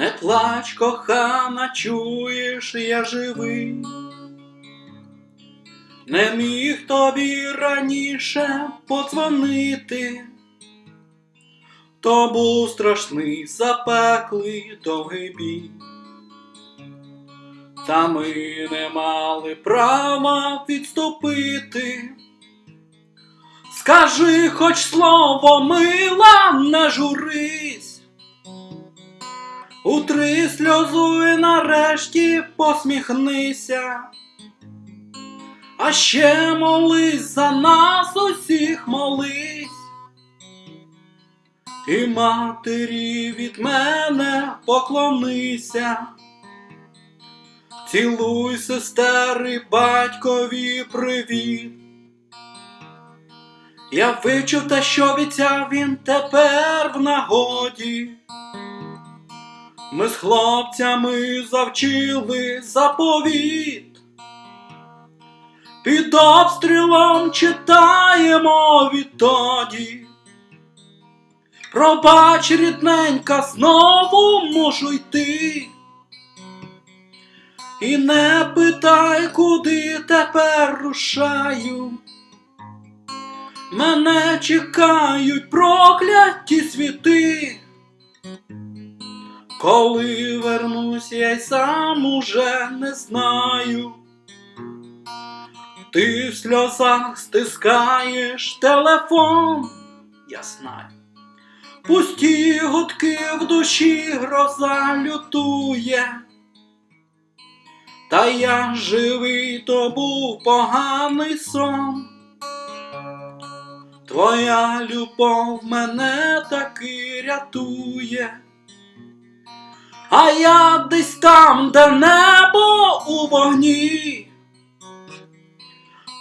Не плач, кохана, чуєш, я живий. Не міг тобі раніше подзвонити, то був страшний запеклий довгий бій. Та ми не мали права відступити. Скажи хоч слово мила, не журись. Утри сльозу і нарешті посміхнися. А ще молись за нас усіх молись. І матері від мене поклонися. Цілуй, сестери, батькові привіт. Я вивчив те, що обіцяв він тепер в нагоді. Ми з хлопцями завчили заповіт. Під обстрілом читаємо відтоді. Пробач, рідненька, знову мушу йти. І не питай, куди тепер рушаю. Мене чекають прокляті світи. Коли вернусь, я й сам уже не знаю. Ти в сльозах стискаєш телефон, я знаю. Пусті гудки в душі гроза лютує. Та я живий, то був поганий сон. Твоя любов мене таки рятує. А я десь там, де небо у вогні.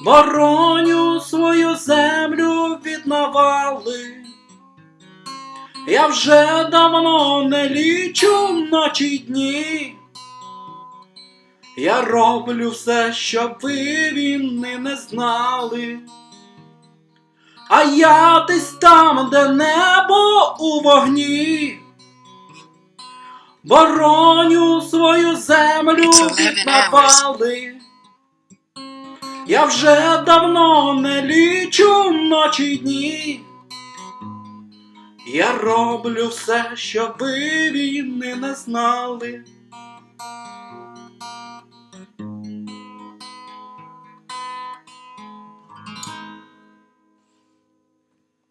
Бороню свою землю від навали. Я вже давно не лічу ночі дні. Я роблю все, щоб ви війни не знали. А я десь там, де небо у вогні. Бороню свою землю It's 11 від навали. Я вже давно не лічу ночі й дні. Я роблю все, щоб ви війни не знали.